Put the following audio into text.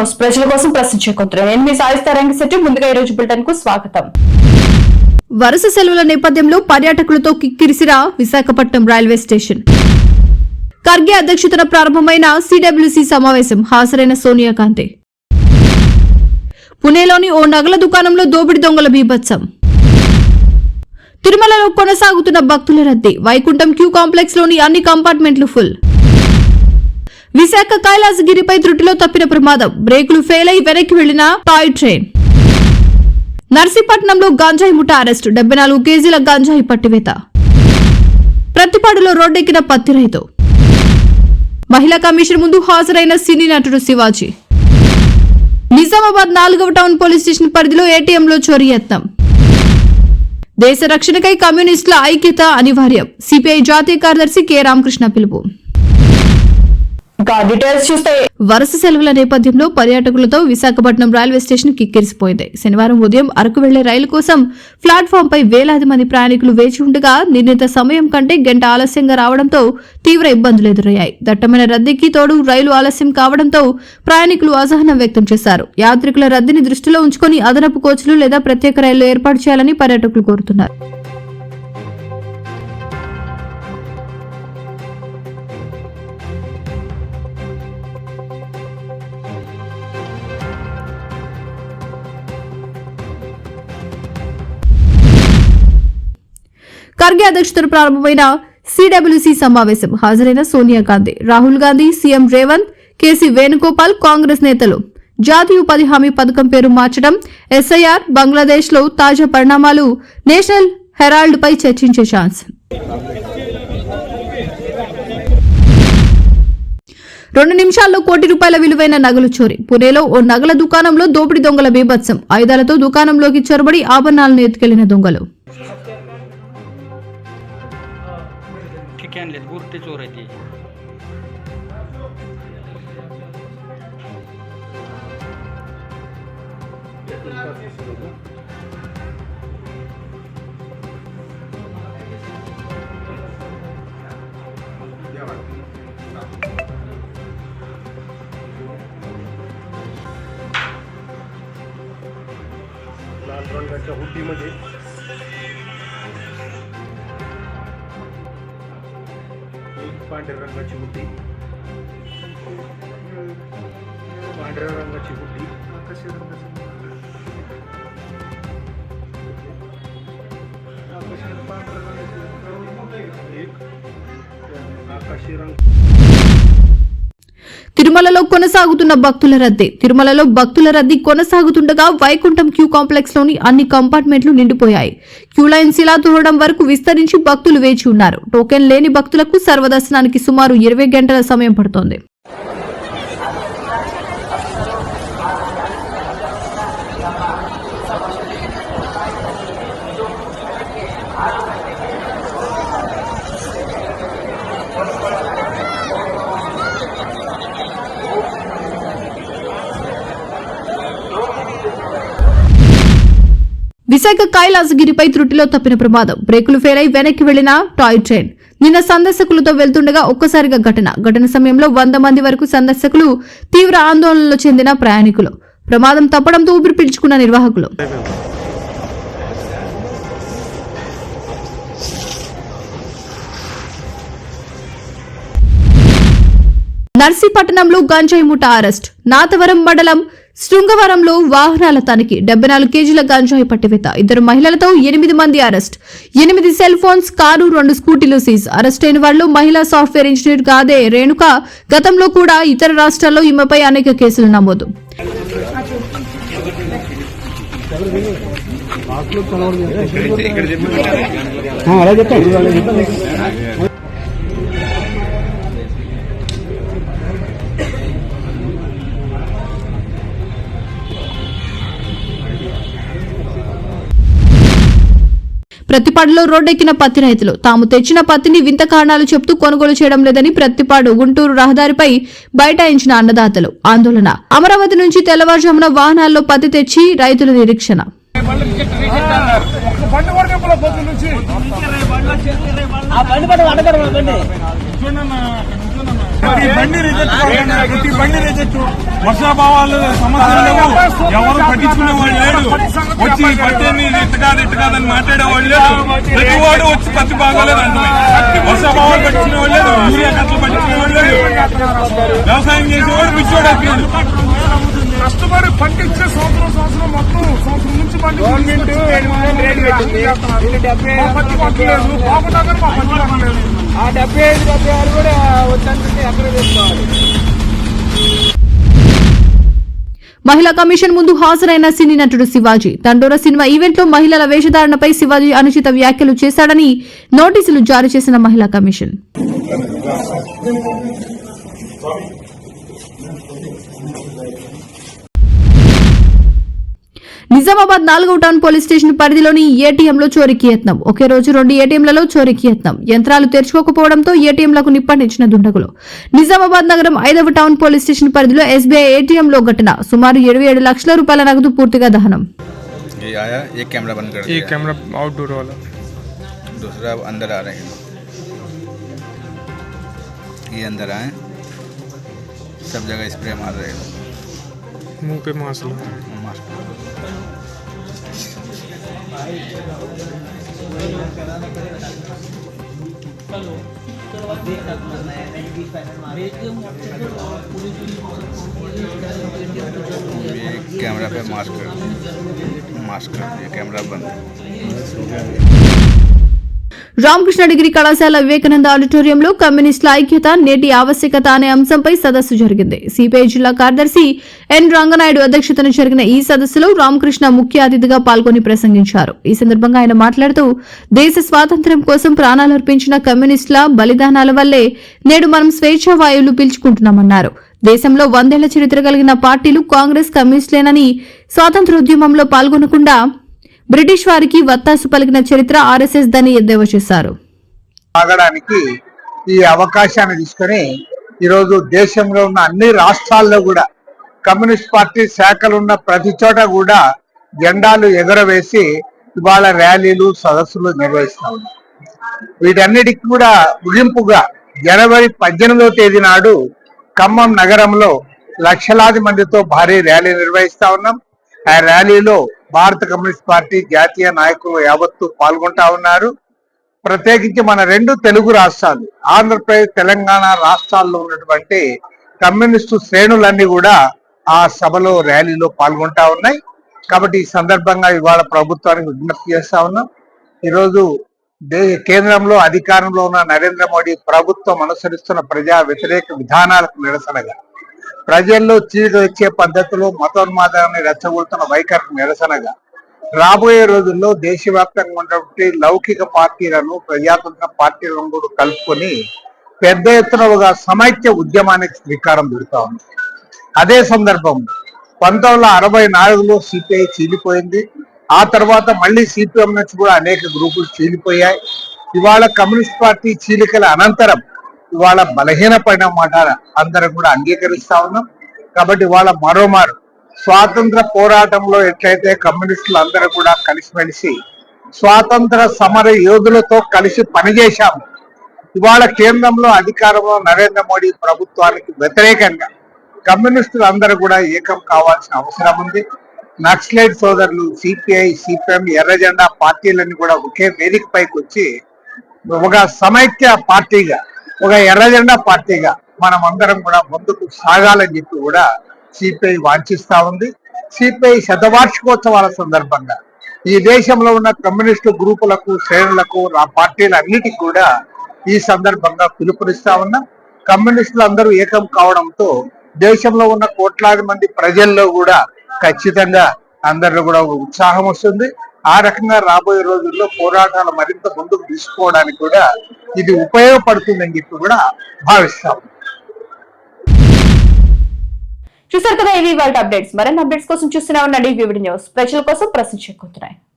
News. ప్రజల కోసం ప్రశ్నించే కొంత నేను మీ సాయిస్తా రంగశెట్టి ముందుగా ఈ రోజు బులెటిన్కు స్వాగతం. వరుస సెలవుల నేపథ్యంలో పర్యాటకులతో కిక్కిరిసిరా విశాఖపట్నం రైల్వే స్టేషన్. ఖర్గే అధ్యక్షతన ప్రారంభమైన సిడబ్ల్యూసి సమావేశం హాజరైన సోనియా గాంధీ. పుణేలోని ఓ నగల దుకాణంలో దోపిడి దొంగల బీభత్సం. తిరుమలలో కొనసాగుతున్న భక్తుల రద్దీ. వైకుంఠం క్యూ కాంప్లెక్స్లోని అన్ని కంపార్ట్మెంట్లు ఫుల్. విశాఖ కైలాసగిరిపై త్రుటిలో తప్పిన ప్రమాదం. బ్రేకులు ఫెయిల్ అయి వెనక్కి వెళ్ళిన టాయ్ ట్రైన్. నర్సీపట్నంలో గంజాయి ముఠ అరెస్టు. డెబ్బై నాలుగు కేజీల గంజాయి పట్టివేత. ప్రతిపాడులో రోడ్డెక్కిన పత్తి రైతు. మహిళా కమిషన్ ముందు హాజరైన సినీ నటుడు శివాజీ. నిజామాబాద్ నాలుగవ టౌన్ పోలీస్ స్టేషన్ పరిధిలో ఏటీఎంలో చోరీ యత్నం. దేశ రక్షణకై కమ్యూనిస్టుల ఐక్యత అనివార్యం. సిపిఐ జాతీయ కార్యదర్శి కె. రామకృష్ణ పిలుపు. వరుస సెలవుల నేపథ్యంలో పర్యాటకులతో విశాఖపట్నం రైల్వే స్టేషన్ కిక్కిరిసిపోయింది. శనివారం ఉదయం అరకు వెళ్ళే రైలు కోసం ప్లాట్ఫామ్ పై వేలాది మంది ప్రయాణికులు వేచి ఉండగా నిర్ణీత సమయం కంటే గంట ఆలస్యంగా రావడంతో తీవ్ర ఇబ్బందులు ఎదురయ్యాయి. దట్టమైన రద్దీకి తోడు రైలు ఆలస్యం కావడంతో ప్రయాణికులు అసహనం వ్యక్తం చేశారు. యాత్రికుల రద్దీని దృష్టిలో ఉంచుకొని అదనపు కోచ్లు లేదా ప్రత్యేక రైళ్ళు ఏర్పాటు చేయాలని పర్యాటకులు కోరుతున్నారు. ఖర్గే అధ్యక్షతన ప్రారంభమైన సిడబ్ల్యూసి సమావేశం హాజరైన సోనియా గాంధీ రాహుల్ గాంధీ సీఎం రేవంత్ కేసీ వేణుగోపాల్ కాంగ్రెస్ నేతలు. జాతీయ ఉపాధి హామీ పథకం పేరు మార్చడం ఎస్ఐఆర్ బంగ్లాదేశ్లో తాజా పరిణామాలు నేషనల్ హెరాల్డ్ పై చర్చించే ఛాన్స్. రెండు నిమిషాల్లో కోటి రూపాయల విలువైన నగలు చోరీ. పుణేలో ఓ నగల దుకాణంలో దోపిడీ దొంగల బీభత్సం. ఆయుధాలతో దుకాణంలోకి చొరబడి ఆభరణాలను ఎత్తుకెళ్ళిన దొంగలు. लाल रंगाच्या हुड्डीमध्ये एक पांढऱ्या रंगाची हुड्डी पांढऱ्या रंगाची हुड्डी తిరుమలలో కొనసాగుతున్న భక్తుల రద్దీ. తిరుమలలో భక్తుల రద్దీ కొనసాగుతుండగా వైకుంఠం క్యూ కాంప్లెక్స్లోని అన్ని కంపార్ట్మెంట్లు నిండిపోయాయి. క్యూ లైన్ శిలా తోడడం వరకు విస్తరించి భక్తులు వేచి ఉన్నారు. టోకెన్ లేని భక్తులకు సర్వదర్శనానికి సుమారు ఇరవై గంటల సమయం పడుతోంది. విశాఖ కైలాసగిరిపై త్రుటిలో తప్పిన ప్రమాదం. బ్రేకులు ఫెయిల్ అయి వెనక్కి వెళ్ళిన టాయ్ ట్రైన్. నిన్న సందర్శకులతో వెళ్తుండగా ఒక్కసారిగా ఘటన. ఘటన సమయంలో వంద మంది వరకు సందర్శకులు తీవ్ర ఆందోళనలో చెందిన ప్రయాణికులు. ప్రమాదం తప్పడంతో ఊపిరి పీల్చుకున్న నిర్వాహకులు. నర్సీపట్నంలో గంజాయి ముఠా అరెస్ట్. నాతవరం మండలం శృంగవరంలో వాహనాల తనిఖీ. డెబ్బై నాలుగు కేజీల గంజాయి పట్టివేత. ఇద్దరు మహిళలతో ఎనిమిది మంది అరెస్ట్. ఎనిమిది సెల్ ఫోన్స్ కారు రెండు స్కూటీలు సీజ్. అరెస్ట్ అయిన వాళ్ళు మహిళా సాఫ్ట్వేర్ ఇంజనీర్ గాదే రేణుక. గతంలో కూడా ఇతర రాష్ట్రాల్లో ఈమెపై అనేక కేసులు నమోదు. ప్రతిపాడులో రోడ్డెక్కిన పత్తి రైతులు. తాము తెచ్చిన పత్తిని వింత కారణాలు చెప్తూ కొనుగోలు చేయడం లేదని ప్రతిపాడు గుంటూరు రహదారిపై బైఠాయించిన అన్నదాతలు. ఆందోళన. అమరావతి నుంచి తెల్లవారుజామున వాహనాల్లో పత్తి తెచ్చి రైతుల నిరీక్షణ. ఆ బండి బండి రిజెక్ట్ వర్షాభావాలు సమస్యలు లేవు. ఎవరు పట్టించుకునే వాళ్ళు లేడు వచ్చి ఇది ఇట్ట కాదు ఇట్ట కాదని మాట్లాడే వాళ్ళు లేడు ప్రతి వాడు వచ్చి పత్తి బాగోలేదు అంటే వర్షాభావాలు పట్టించుకునే వాళ్ళు లేదు యూరియా ఖర్చులు పట్టించుకునే వాళ్ళు లేదు వ్యవసాయం చేసేవాడు పిచ్చోడు అయిపోయాడు కష్టపడి పండించే సంవత్సరం సంవత్సరం మొత్తం సంవత్సరం నుంచి పత్తి పట్టలేదు మా పట్టలేదు ఆ డెబ్బై ఐదు డెబ్బై ఆరు కూడా వద్దంటే ఎక్కడ తీసుకోవాలి మహిళా కమిషన్ ముందు హాజరైన సినీ నటుడు శివాజీ. తండోర సినిమా ఈవెంట్లో మహిళల వేషధారణపై శివాజీ అనుచిత వ్యాఖ్యలు చేశాడని నోటీసులు జారీ చేసిన మహిళా కమిషన్. నిజామాబాద్ నాలుగవ టౌన్ పోలీస్ స్టేషన్ పరిధిలోని ఏటీఎంలో చోరీకి యత్నం ఒకే రోజు రెండు ఏటీఎంలలో చోరీకి యత్నం యంత్రాలు తెరుచుకోకపోవడంతో ఏటీఎంలకు నిప్పంటించిన దుండగులు నిజామాబాద్ నగరం ఐదవ టౌన్ పోలీస్ స్టేషన్ పరిధిలో ఎస్బీఐ ఏటీఎంలో ఘటన సుమారు ఇరవై ఏడు లక్షల రూపాయల నగదు పూర్తిగా దహనం ये आया एक कैमरा बंद कर ये दिया कैमरा आउटडोर वाला दूसरा अब अंदर आ रहे हैं ये अंदर आए सब जगह स्प्रे मार रहे हैं मुंह पे मास्क लगा मास्क ये कैमरा पे मास्क कर मास्क कर कैमरा बंद రామకృష్ణ డిగ్రీ కళాశాల వివేకానంద ఆడిటోరియంలో కమ్యూనిస్టుల ఐక్యత నేటి ఆవశ్యకత అనే అంశంపై సదస్సు జరిగింది. సిపిఐ జిల్లా కార్యదర్శి ఎన్ రంగనాయుడు అధ్యక్షతన జరిగిన ఈ సదస్సులో రామకృష్ణ ముఖ్య అతిథిగా పాల్గొని ప్రసంగించారు. ఈ సందర్భంగా ఆయన మాట్లాడుతూ దేశ స్వాతంత్ర్యం కోసం ప్రాణాలర్పించిన కమ్యూనిస్టుల బలిదానాల వల్లే నేడు మనం స్వేచ్ఛా వాయువులు పీల్చుకుంటున్నామన్నారు. దేశంలో వందేళ్ళ చరిత్ర కలిగిన పార్టీలు కాంగ్రెస్ కమ్యూనిస్టులేనని స్వాతంత్ర్యోద్యమంలో పాల్గొనకుండా బ్రిటిష్ వారికి వత్తాసు పలికిన చరిత్ర ఆర్ఎస్ఎస్ దని ఎద్దేవా చేశారు. సాగడానికి ఈ అవకాశాన్ని తీసుకొని ఈరోజు దేశంలో ఉన్న అన్ని రాష్ట్రాల్లో కూడా కమ్యూనిస్ట్ పార్టీ శాఖలు ఉన్న ప్రతి చోట కూడా జెండాలు ఎగురవేసి ఇవాళ ర్యాలీలు సదస్సులు నిర్వహిస్తా ఉన్నాం. వీటన్నిటికి కూడా ముగింపుగా జనవరి పద్దెనిమిదవ తేదీ నాడు ఖమ్మం నగరంలో లక్షలాది మందితో భారీ ర్యాలీ నిర్వహిస్తా ఉన్నాం. ఆ ర్యాలీలో భారత కమ్యూనిస్ట్ పార్టీ జాతీయ నాయకులు యావత్తు పాల్గొంటా ఉన్నారు. ప్రత్యేకించి మన రెండు తెలుగు రాష్ట్రాలు ఆంధ్రప్రదేశ్ తెలంగాణ రాష్ట్రాల్లో ఉన్నటువంటి కమ్యూనిస్టు శ్రేణులన్నీ కూడా ఆ సభలో ర్యాలీలో పాల్గొంటా ఉన్నాయి. కాబట్టి ఈ సందర్భంగా ఇవాళ ప్రభుత్వానికి విజ్ఞప్తి చేస్తా ఉన్నాం. ఈరోజు దే కేంద్రంలో అధికారంలో ఉన్న నరేంద్ర మోడీ ప్రభుత్వం అనుసరిస్తున్న ప్రజా వ్యతిరేక విధానాలకు నిరసనగా ప్రజల్లో చీడ వచ్చే పద్ధతిలో మతోన్మాదాన్ని రెచ్చగొడుతున్న వైఖరికి నిరసనగా రాబోయే రోజుల్లో దేశవ్యాప్తంగా ఉన్నటువంటి లౌకిక పార్టీలను ప్రజాతంత్ర పార్టీలను కూడా కలుపుకొని పెద్ద ఎత్తున ఒక సమైక్య ఉద్యమానికి శ్రీకారం పెడతా ఉంది. అదే సందర్భంలో పంతొమ్మిది వందల అరవై నాలుగులో సిపిఐ చీలిపోయింది. ఆ తర్వాత మళ్ళీ సిపిఎం నుంచి కూడా అనేక గ్రూపులు చీలిపోయాయి. ఇవాళ కమ్యూనిస్ట్ పార్టీ చీలికల అనంతరం ఇవాళ బలహీనపడిన మాట అందరం కూడా అంగీకరిస్తా ఉన్నాం. కాబట్టి ఇవాళ మరోమారు స్వాతంత్ర పోరాటంలో ఎట్లయితే కమ్యూనిస్టులు అందరూ కూడా కలిసిమెలిసి స్వాతంత్ర సమర యోధులతో కలిసి పనిచేశాము ఇవాళ కేంద్రంలో అధికారంలో నరేంద్ర మోడీ ప్రభుత్వానికి వ్యతిరేకంగా కమ్యూనిస్టులు అందరూ కూడా ఏకం కావాల్సిన అవసరం ఉంది. నక్సలైట్ సోదరులు సిపిఐ సిపిఎం ఎర్రజెండా పార్టీలన్నీ కూడా ఒకే వేదికపైకి వచ్చి ఒక సమైక్య పార్టీగా ఒక ఎర్రజెండా పార్టీగా మనం అందరం కూడా ముందుకు సాగాలని చెప్పి కూడా సిపిఐ వాంఛిస్తా ఉంది. సిపిఐ శతవార్షికోత్సవాల సందర్భంగా ఈ దేశంలో ఉన్న కమ్యూనిస్టు గ్రూపులకు శ్రేణులకు ఆ పార్టీలన్నిటికీ కూడా ఈ సందర్భంగా పిలుపునిస్తా ఉన్నాం. కమ్యూనిస్టులు అందరూ ఏకం కావడంతో దేశంలో ఉన్న కోట్లాది మంది ప్రజల్లో కూడా ఖచ్చితంగా అందరిలో కూడా ఉత్సాహం వస్తుంది. ఆ రకంగా రాబోయే రోజుల్లో పోరాటాలు మరింత ముందుకు తీసుకోవడానికి కూడా ఇది ఉపయోగపడుతుందని చెప్పి కూడా భావిస్తాం. చూసారు కదా ఇవి వాళ్ళ అప్డేట్స్ మరిన్ని అప్డేట్స్ కోసం చూస్తూనే ఉండండి. VVD news. ప్రజల కోసం ప్రశ్నించుకుంటున్నాయి